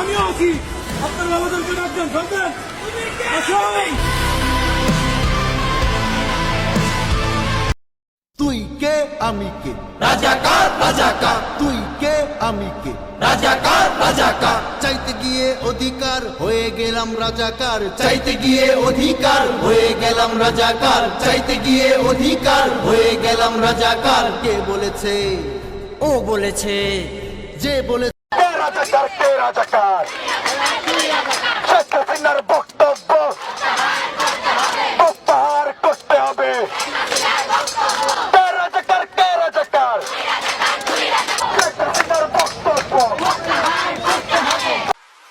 আমিও আছি। আপনার বাবাদেরকে ডাকবেন সন্তান তুই কে আমি কে? রাজাকার রাজাকার তুই কে আমি কে? রাজাকার রাজাকার চাইতে গিয়ে অধিকার হয়ে গেলাম রাজাকার চাইতে গিয়ে অধিকার হয়ে গেলাম রাজাকার চাইতে গিয়ে অধিকার হয়ে গেলাম রাজাকার কে বলেছে? ও বলেছে। যে বলে কে রাজাকার কে রাজাকার শেখ হাসিনার বক্তব্য প্রত্যাহার করতে হবে কে রাজাকার কে রাজাকার শেখ হাসিনার বক্তব্য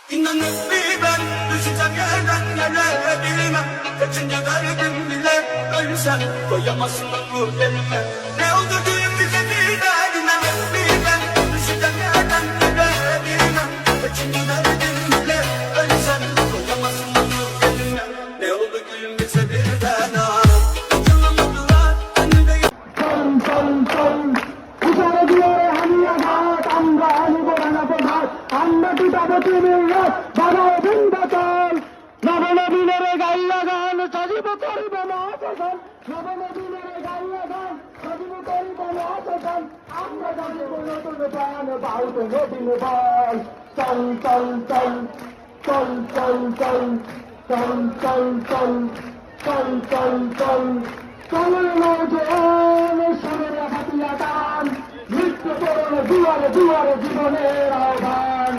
İnanın bir ben düşecek yerden nereye bilmem Kaçınca garibim bile ölsem Koyamazsın bu elime Bye. চল চল চল চল চল চল চলে জন সুরের হাতিয়া টান মৃত্যু করল জীবনের আহ্বান